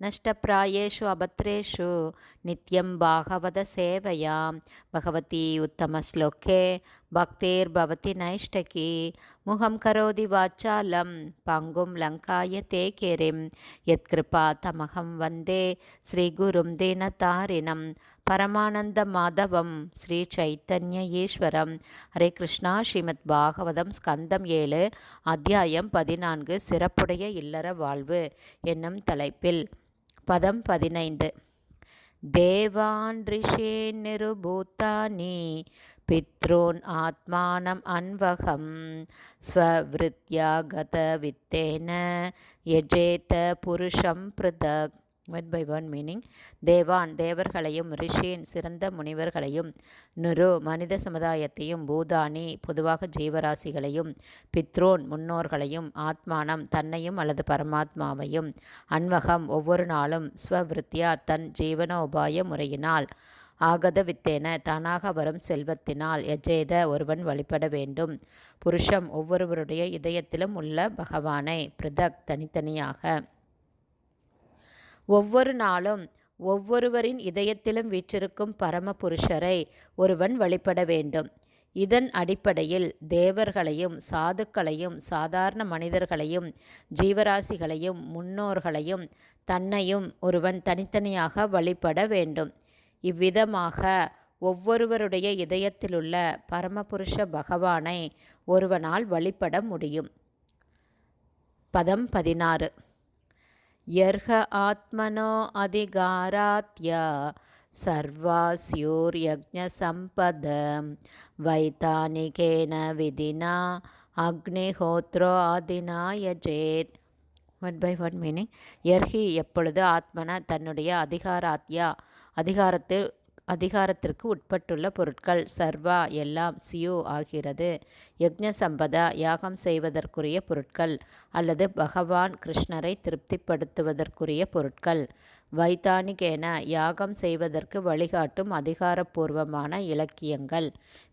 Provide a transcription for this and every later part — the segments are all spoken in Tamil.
नष्टप्रायेषु अभद्रेषु नित्यं भागवतसेवयां भगवती उत्तमश्लोके भक्तिर्भवति नैष्टकी मुखं करोति वाचालं पङ्गुं लङ्काय ते किरिं यत्कृपा तमहं वन्दे श्रीगुरुं दीनतारिणं பரமானந்தமாதவம் ஸ்ரீ சைத்தன்ய ஈஸ்வரம் ஹரே கிருஷ்ணா ஸ்ரீமத் பாகவதம் ஸ்கந்தம் ஏழு அத்தியாயம் பதினான்கு சிறப்புடைய இல்லற வாழ்வு என்னும் தலைப்பில் பதம் பதினைந்து. தேவான் ரிஷேன் நிருபூத்தானி பித்ரோன் ஆத்மானம் அன்வகம் ஸ்வவிருத்யா கத வித்தேன யஜேத புருஷம் பிருதக் ஒன் பை ஒன் மீனிங் தேவான் தேவர்களையும் ரிஷின் சிறந்த முனிவர்களையும் நுரு மனித சமுதாயத்தையும் பூதானி பொதுவாக ஜீவராசிகளையும் பித்ரோன் முன்னோர்களையும் ஆத்மானம் தன்னையும் அல்லது பரமாத்மாவையும் அன்வகம் ஒவ்வொரு நாளும் ஸ்வவிருத்தியா தன் ஜீவனோபாய முறையினால் ஆகத வித்தேன தானாக வரும் செல்வத்தினால் எஜேத ஒருவன் வழிபட வேண்டும். புருஷம் ஒவ்வொருவருடைய இதயத்திலும் உள்ள பகவானை பிரதக் தனித்தனியாக ஒவ்வொரு நாளும் ஒவ்வொருவரின் இதயத்திலும் வீற்றிருக்கும் பரம புருஷரை ஒருவன் வழிபட வேண்டும். இதன் அடிப்படையில் தேவர்களையும் சாதுக்களையும் சாதாரண மனிதர்களையும் ஜீவராசிகளையும் முன்னோர்களையும் தன்னையும் ஒருவன் தனித்தனியாக வழிபட வேண்டும். இவ்விதமாக ஒவ்வொருவருடைய இதயத்திலுள்ள பரமபுருஷ பகவானை ஒருவனால் வழிபட முடியும். பதம் பதினாறு. यर्ह आत्मनो अधिगारात्य सर्वास्योर्यज्ञसम्पदं वैतानिकेन विधिना அக்னிஹோத்ரோ ஆதினா யஜேத் ஒன் பை ஒன் மீனிங் எர்ஹி எப்பொழுது ஆத்மன தன்னுடைய அதிகாராத்யா அதிகாரத்தில் அதிகாரத்திற்கு உட்பட்டுள்ள பொருட்கள் சர்வா எல்லாம் சியோ ஆகிறது. யக்ஞ சம்பதா யாகம் செய்வதற்குரிய பொருட்கள் அல்லது பகவான் கிருஷ்ணரை திருப்திப்படுத்துவதற்குரிய பொருட்கள். வைத்தானிகேன யாகம் செய்வதற்கு வழிகாட்டும் அதிகாரப்பூர்வமான இலக்கியங்கள்.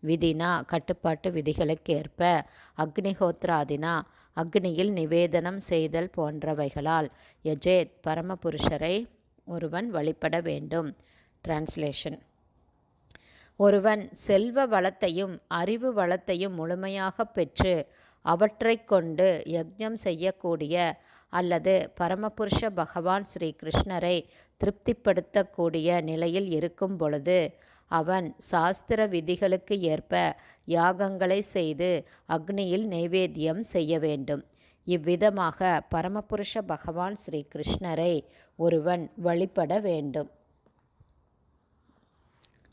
விதினா கட்டுப்பாட்டு விதிகளுக்கேற்ப. அக்னிஹோத்ராதினா அக்னியில் நிவேதனம் செய்தல் போன்றவைகளால் யஜேத் பரமபுருஷரை ஒருவன் வழிபட வேண்டும். டிரான்ஸ்லேஷன் ஒருவன் செல்வ வளத்தையும் அறிவு வளத்தையும் முழுமையாக பெற்று அவற்றை கொண்டு யஜ்ஞம் செய்யக்கூடிய அல்லது பரமபுருஷ பகவான் ஸ்ரீ கிருஷ்ணரை திருப்திப்படுத்தக்கூடிய நிலையில் இருக்கும் பொழுது அவன் சாஸ்திர விதிகளுக்கு ஏற்ப யாகங்களை செய்து அக்னியில் நைவேத்தியம் செய்ய வேண்டும். இவ்விதமாக பரமபுருஷ பகவான் ஸ்ரீ கிருஷ்ணரை ஒருவன் வழிபட வேண்டும்.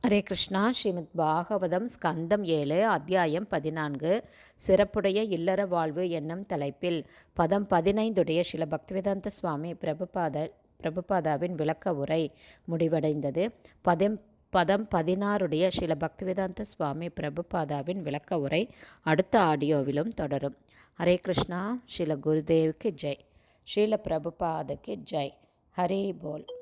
ஹரே கிருஷ்ணா. ஸ்ரீமத் பாகவதம் ஸ்கந்தம் ஏழு அத்தியாயம் பதினான்கு சிறப்புடைய இல்லற வாழ்வு என்னும் தலைப்பில். பதம் பதினைந்துடைய சில பக்திவேதாந்த சுவாமி பிரபுபாத பிரபுபாதாவின் விளக்க உரை முடிவடைந்தது. பதம் பதம் பதினாறுடைய சில பக்திவேதாந்த சுவாமி பிரபுபாதாவின் விளக்க உரை அடுத்த ஆடியோவிலும் தொடரும். ஹரே கிருஷ்ணா. ஸ்ரீல குருதேவுக்கு ஜெய். ஸ்ரீல பிரபுபாதுக்கு ஜெய். ஹரே போல்.